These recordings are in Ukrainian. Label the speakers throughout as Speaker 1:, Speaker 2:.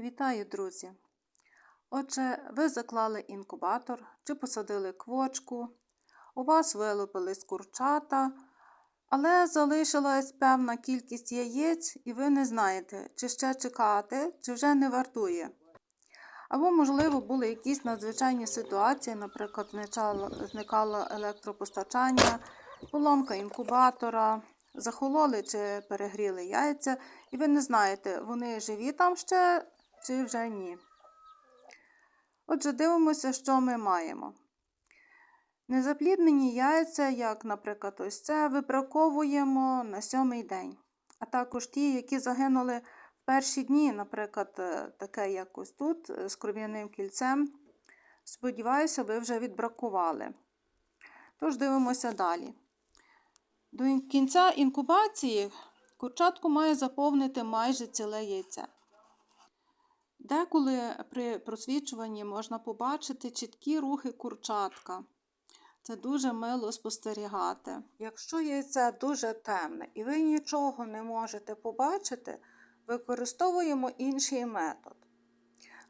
Speaker 1: Вітаю, друзі! Отже, ви заклали інкубатор чи посадили квочку, у вас вилупились курчата, але залишилась певна кількість яєць, і ви не знаєте, чи ще чекати, чи вже не вартує. Або, можливо, були якісь надзвичайні ситуації, наприклад, зникало- електропостачання, поломка інкубатора, захололи чи перегріли яйця, і ви не знаєте, вони живі там ще чи вже ні. Отже, дивимося, що ми маємо. Незапліднені яйця, як, наприклад, ось це, вибраковуємо на сьомий день. А також ті, які загинули в перші дні, наприклад, е, таке як ось тут е, з кров'яним кільцем. Сподіваюся, ви вже відбракували. Тож дивимося далі. До кінця інкубації курчатку має заповнити майже ціле яйце. Деколи при просвічуванні можна побачити чіткі рухи курчатка. Це дуже мило спостерігати. Якщо яйце дуже темне і ви нічого не можете побачити, використовуємо інший метод.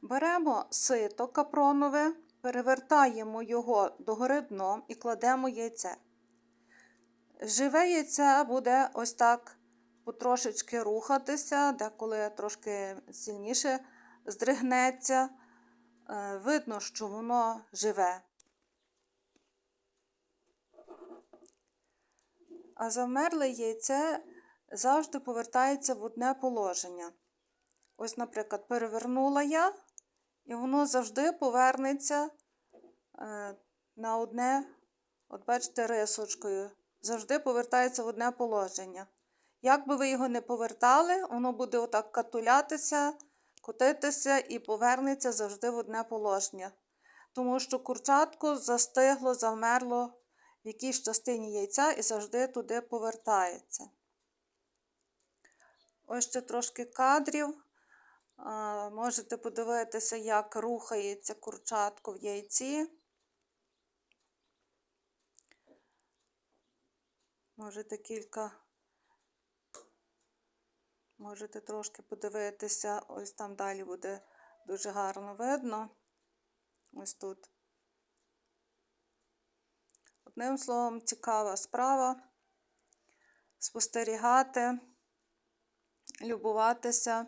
Speaker 1: Беремо сито капронове, перевертаємо його догори дном і кладемо яйце. Живе яйце буде ось так потрошечки рухатися, деколи трошки сильніше здригнеться. Е, Видно, що воно живе. А завмерле яйце завжди повертається в одне положення. Ось, наприклад, перевернула я, і воно завжди повернеться е, на одне, от бачите, рисочкою. Завжди повертається в одне положення. Як би ви його не повертали, воно буде отак катулятися, котитися і повернеться завжди в одне положення. Тому що курчатко застигло, завмерло в якійсь частині яйця і завжди туди повертається. Ось ще трошки кадрів. Можете подивитися, як рухається курчатко в яйці. Можете кілька, можете трошки подивитися, ось там далі буде дуже гарно видно. Ось тут. Одним словом, цікава справа. Спостерігати, любуватися.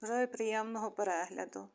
Speaker 1: Бажаю приємного перегляду.